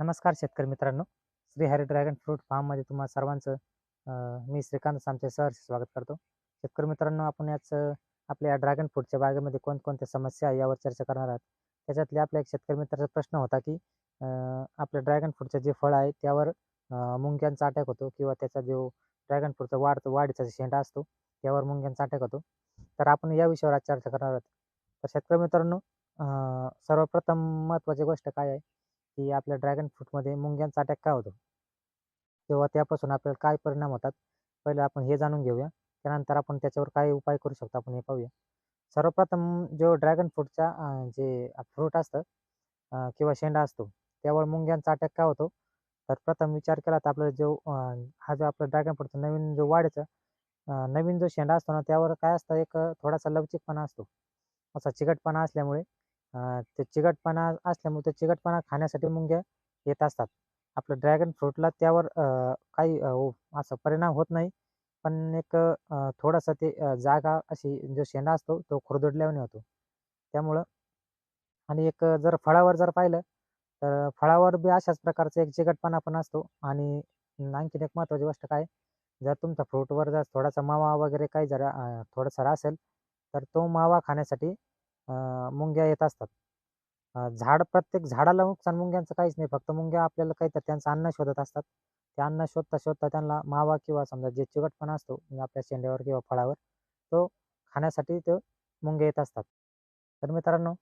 नमस्कार शेतकरी मित्रांनो. श्री हरी ड्रॅगन फ्रूट फार्ममध्ये तुम्हा सर्वांचं मी श्रीकांत सामचे सहर्ष स्वागत करतो. शेतकरी मित्रांनो आपण याच आपल्या ड्रॅगन फ्रूटच्या बागेमध्ये कोणकोणत्या समस्या आहे यावर चर्चा करणार आहात. त्याच्यातले आपल्या एक शेतकरी मित्राचा प्रश्न होता की आपल्या ड्रॅगन फ्रूटचं जे फळ आहे त्यावर मुंग्यांचा अटॅक होतो किंवा त्याचा जो ड्रॅगन फ्रूटचा वाढ वाढीचा शेंडा असतो त्यावर मुंग्यांचा अटॅक होतो. तर आपण या विषयावर आज चर्चा करणार आहोत. तर शेतकरी मित्रांनो सर्वप्रथम महत्त्वाची गोष्ट काय आहे? की आपल्या ड्रॅगन फ्रूटमध्ये मुंग्यांचा अटॅक का होतो? तेव्हा त्यापासून आपल्याला काय परिणाम होतात? पहिले आपण हे जाणून घेऊया. त्यानंतर आपण त्याच्यावर काय उपाय करू शकतो आपण हे पाहूया. सर्वप्रथम जो ड्रॅगन फ्रूटचा जे फ्रूट असतं किंवा शेंडा असतो त्यावर मुंग्यांचा अटॅक का होतो? तर प्रथम विचार केला तर आपल्याला जो हा जो आपला ड्रॅगन फ्रूटचा नवीन जो वाढीचा नवीन जो शेंडा असतो ना त्यावर काय असतं? एक थोडासा लवचिकपणा असतो. असा चिकटपणा असल्यामुळे ते चिकटपणा असल्यामुळे ते चिकटपणा खाण्यासाठी मुंग्या येत असतात. आपलं ड्रॅगन फ्रूटला त्यावर काही असा परिणाम होत नाही. पण एक थोडासा ते जागा अशी जो शेंडा असतो तो खुरदुडल्याने होतो. त्यामुळं आणि एक जर फळावर जर पाहिलं तर फळावर बी अशाच प्रकारचा एक चिकटपणा पण असतो. आणि आणखीन एक महत्त्वाची गोष्ट काय जर तुमच्या फ्रूटवर जर थोडासा मावा वगैरे काही जरा थोडासा असेल तर तो मावा खाण्यासाठी मुंग्या येत असतात. झाड प्रत्येक झाडाला नुकसान मुंग्यांचं काहीच नाही. फक्त मुंग्या आपल्याला काही तर त्यांचं अन्न शोधत असतात. ते अन्न शोधता शोधता त्यांना मावा किंवा समजा जे चिकटपणा असतो आपल्या शेंड्यावर किंवा फळावर तो खाण्यासाठी ते मुंग्या येत असतात. तर मित्रांनो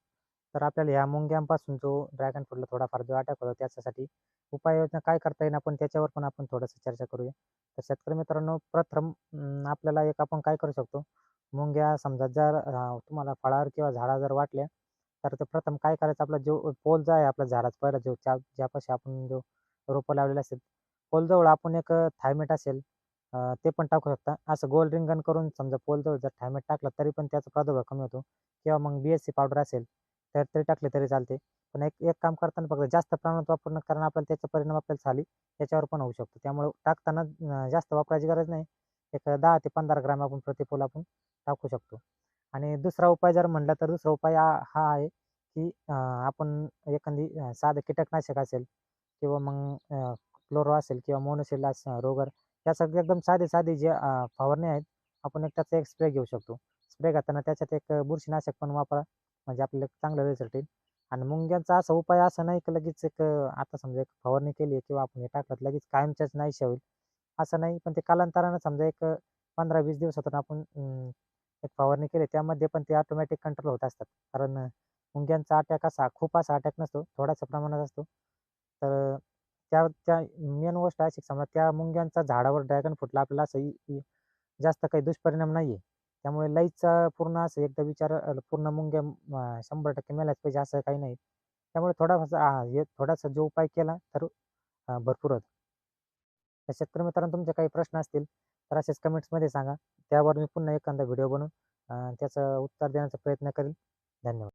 तर आपल्याला ह्या मुंग्यांपासून जो ड्रॅगन फ्रूटला थोडाफार जो अटॅक होतो त्याच्यासाठी उपाययोजना काय करता येईल आपण त्याच्यावर पण आपण थोडंसं चर्चा करूया. तर शेतकरी मित्रांनो प्रथम आपल्याला एक आपण काय करू शकतो? मुंग्या समजा जर तुम्हाला फळावर किंवा झाडा जर वाटल्या तर ते प्रथम काय करायचं? आपला जो पोल जो आहे आपल्या झाडाचा पहिला जो ज्या ज्यापाशी आपण जो रोपं लावलेलं असेल पोलजवळ आपण एक थायमेट असेल ते पण टाकू शकता. असं गोल रिंगण करून समजा पोलजवळ जर थायमेट टाकलं तरी पण त्याचा प्रादुर्भाव कमी होतो. किंवा मग बी एस सी पावडर असेल तर तरी टाकले तरी चालते. पण एक एक काम करताना फक्त जास्त प्रमाणात वापरणं कारण आपल्याला त्याचा परिणाम आपल्याला झाली त्याच्यावर पण होऊ शकतो. त्यामुळे टाकताना जास्त वापरायची गरज नाही. एक दहा ते पंधरा ग्रॅम आपण प्रतिफूल आपण टाकू शकतो. आणि दुसरा उपाय जर म्हणला तर दुसरा उपाय हा हा आहे की आपण एखादी साधं कीटकनाशक असेल किंवा मग क्लोरो असेल किंवा मोनोसेल रोगर सगळे एकदम साधे साधे जे फवारणी आहेत आपण एक त्याचा एक स्प्रे घेऊ शकतो. स्प्रे घाताना त्याच्यात एक बुरशीनाशक पण वापरा. म्हणजे आपल्याला एक चांगला रिझल्ट येईल. आणि मुंग्यांचा असा उपाय असा नाही की लगेच एक आता समजा एक फवारणी केली किंवा आपण हे टाकलं लगेच कायमच्याच नाहीशी होईल. असं नाही पण ते कालांतरानं समजा एक पंधरा वीस दिवसातून आपण एक फवारणी केली त्यामध्ये पण ते ऑटोमॅटिक कंट्रोल होत असतात. कारण मुंग्यांचा अटॅक असा खूप असा अटॅक नसतो थोड्याशा प्रमाणात असतो. तर त्या त्या मेन गोष्ट अशी समजा त्या मुंग्यांचा झाडावर ड्रॅगन फ्रूटला आपल्याला असं जास्त काही दुष्परिणाम नाही आहे त्यामुळे लईचा पूर्ण असं एकदा विचार पूर्ण मुंग्या शंभर टक्के मेलाच पाहिजे असं काही नाही. त्यामुळे थोडासा हे थोडासा जो उपाय केला तर भरपूर होतं. तर शेतकरी मित्रांनो तुमचे काही प्रश्न असतील तर असेच कमेंट्समध्ये सांगा. त्यावर मी पुन्हा एखादा व्हिडिओ बनवून त्याचं उत्तर देण्याचा प्रयत्न करेल धन्यवाद.